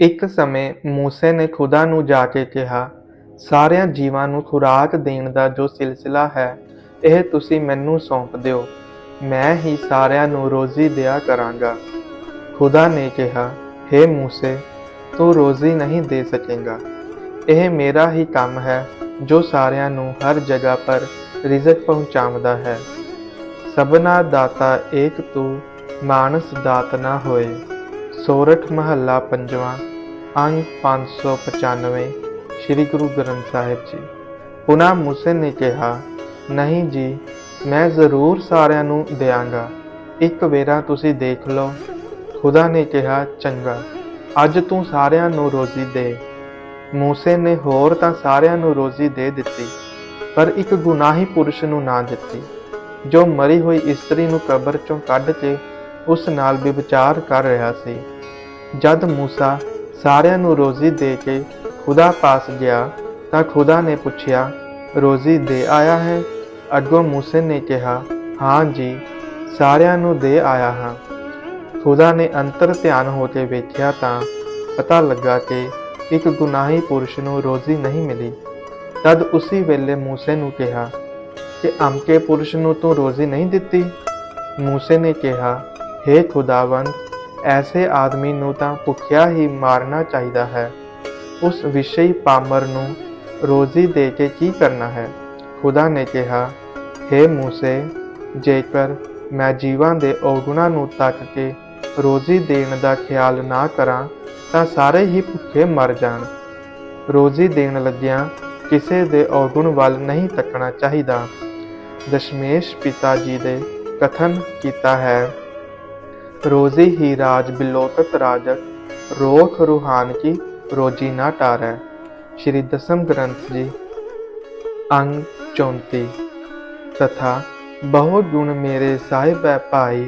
ਇੱਕ ਸਮੇਂ ਮੂਸੇ ਨੇ ਖੁਦਾ ਨੂੰ ਜਾ ਕੇ ਕਿਹਾ, ਸਾਰਿਆਂ ਜੀਵਾਂ ਨੂੰ ਖੁਰਾਕ ਦੇਣ ਦਾ ਜੋ ਸਿਲਸਿਲਾ ਹੈ, ਇਹ ਤੁਸੀਂ ਮੈਨੂੰ ਸੌਂਪ ਦਿਓ। ਮੈਂ ਹੀ ਸਾਰਿਆਂ ਨੂੰ ਰੋਜ਼ੀ ਦਿਆ ਕਰਾਂਗਾ। ਖੁਦਾ ਨੇ ਕਿਹਾ हे ਮੂਸੇ, ਤੂੰ ਰੋਜ਼ੀ ਨਹੀਂ ਦੇ ਸਕੇਗਾ। ਇਹ ਮੇਰਾ ਹੀ ਕੰਮ ਹੈ, ਜੋ ਸਾਰਿਆਂ ਨੂੰ ਹਰ ਜਗ੍ਹਾ ਪਰ ਰਿਜ਼ਕ ਪਹੁੰਚਾਉਂਦਾ ਹੈ। ਸਭਨਾ ਦਾਤਾ ਏਕ ਤੂੰ, ਮਾਨਸ ਦਾਤ ਨਾ ਹੋਏ। ਸੋਰਠ ਮਹੱਲਾ ਪੰਜਵਾਂ, ਅੰਗ 595 ਸ੍ਰੀ ਗੁਰੂ ਗ੍ਰੰਥ ਸਾਹਿਬ ਜੀ। ਪੁਨਾ ਮੂਸੇ ਨੇ ਕਿਹਾ, ਨਹੀਂ ਜੀ, ਮੈਂ ਜ਼ਰੂਰ ਸਾਰਿਆਂ ਨੂੰ ਦਿਆਂਗਾ। ਇੱਕ ਵੇਰਾ ਤੁਸੀਂ ਦੇਖ ਲਓ। ਖੁਦਾ ਨੇ ਕਿਹਾ, ਚੰਗਾ, ਅੱਜ ਤੂੰ ਸਾਰਿਆਂ ਨੂੰ ਰੋਜ਼ੀ ਦੇ। ਮੂਸੇ ਨੇ ਹੋਰ ਤਾਂ ਸਾਰਿਆਂ ਨੂੰ ਰੋਜ਼ੀ ਦੇ ਦਿੱਤੀ, ਪਰ ਇੱਕ ਗੁਨਾਹੀ ਪੁਰਸ਼ ਨੂੰ ਨਾ ਦਿੱਤੀ, ਜੋ ਮਰੀ ਹੋਈ ਇਸਤਰੀ ਨੂੰ ਕਬਰ ਚੋਂ ਕੱਢ ਕੇ ਉਸ ਨਾਲ ਵਿਚਾਰ ਕਰ ਰਿਹਾ ਸੀ। ਜਦ ਮੂਸਾ ਸਾਰਿਆਂ ਨੂੰ ਰੋਜ਼ੀ ਦੇ ਕੇ ਖੁਦਾ ਪਾਸ ਗਿਆ ਤਾਂ ਖੁਦਾ ਨੇ ਪੁੱਛਿਆ, ਰੋਜ਼ੀ ਦੇ ਆਇਆ ਹੈ? ਅੱਗੋਂ ਮੂਸੇ ਨੇ ਕਿਹਾ, ਹਾਂ ਜੀ, ਸਾਰਿਆਂ ਨੂੰ ਦੇ ਆਇਆ ਹਾਂ। ਖੁਦਾ ਨੇ ਅੰਤਰ ਧਿਆਨ ਹੋ ਕੇ ਵੇਖਿਆ ਤਾਂ ਪਤਾ ਲੱਗਾ ਕਿ ਇੱਕ ਗੁਨਾਹੀ ਪੁਰਸ਼ ਨੂੰ ਰੋਜ਼ੀ ਨਹੀਂ ਮਿਲੀ। ਤਦ ਉਸੇ ਵੇਲੇ ਮੂਸੇ ਨੂੰ ਕਿਹਾ, ਕਿ ਅਮਕੇ ਪੁਰਸ਼ ਨੂੰ ਤੂੰ ਰੋਜ਼ੀ ਨਹੀਂ ਦਿੱਤੀ? ਮੂਸੇ ਨੇ ਕਿਹਾ हे ਖੁਦਾਵੰਦ, ਐਸੇ ਆਦਮੀ ਨੂੰ ਤਾਂ ਭੁੱਖਿਆ ਹੀ ਮਾਰਨਾ ਚਾਹੀਦਾ ਹੈ। ਉਸ ਵਿਸ਼ੇ ਪਾਮਰ ਨੂੰ ਰੋਜ਼ੀ ਦੇ ਕੇ ਕੀ ਕਰਨਾ ਹੈ? ਖੁਦਾ ਨੇ ਕਿਹਾ हे ਮੂਸੇ, ਜੇਕਰ ਮੈਂ ਜੀਵਾਂ ਦੇ ਔਗੁਣਾਂ ਨੂੰ ਤੱਕ ਕੇ ਰੋਜ਼ੀ ਦੇਣ ਦਾ ਖਿਆਲ ਨਾ ਕਰਾਂ, ਤਾਂ ਸਾਰੇ ਹੀ ਭੁੱਖੇ ਮਰ ਜਾਣ। ਰੋਜ਼ੀ ਦੇਣ ਲੱਗਿਆਂ ਕਿਸੇ ਦੇ ਔਗੁਣ ਵੱਲ ਨਹੀਂ ਤੱਕਣਾ ਚਾਹੀਦਾ। ਦਸ਼ਮੇਸ਼ ਪਿਤਾ ਜੀ ਦੇ ਕਥਨ ਕੀਤਾ ਹੈ ਰੋਜ਼ੀ ਹੀ ਰਾਜ ਬਿਲੋਕਤ ਰਾਜਕ, ਰੋਖ ਰੂਹਾਨ ਕੀ ਰੋਜੀ ਨਾ ਟਾਰੈ। ਸ਼੍ਰੀ ਦਸਮ ਗ੍ਰੰਥ ਜੀ, ਅੰਗ 34 ਤਥਾ, ਬਹੁ ਗੁਣ ਮੇਰੇ ਸਾਹਿਬੈ ਭਾਈ,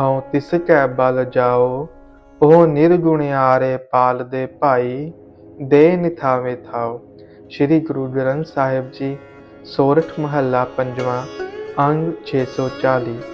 ਹਉ ਤਿਸ ਕੈ ਬਲ ਜਾਓ, ਉਹ ਨਿਰਗੁਣਿਆਰੇ ਪਾਲ ਦੇ ਭਾਈ, ਦੇ ਨਿਥਾਵੇ ਥਾਓ। ਸ਼੍ਰੀ ਗੁਰੂ ਗ੍ਰੰਥ ਸਾਹਿਬ ਜੀ, ਸੋਰਠ ਮਹੱਲਾ ਪੰਜਵਾਂ, ਅੰਗ 640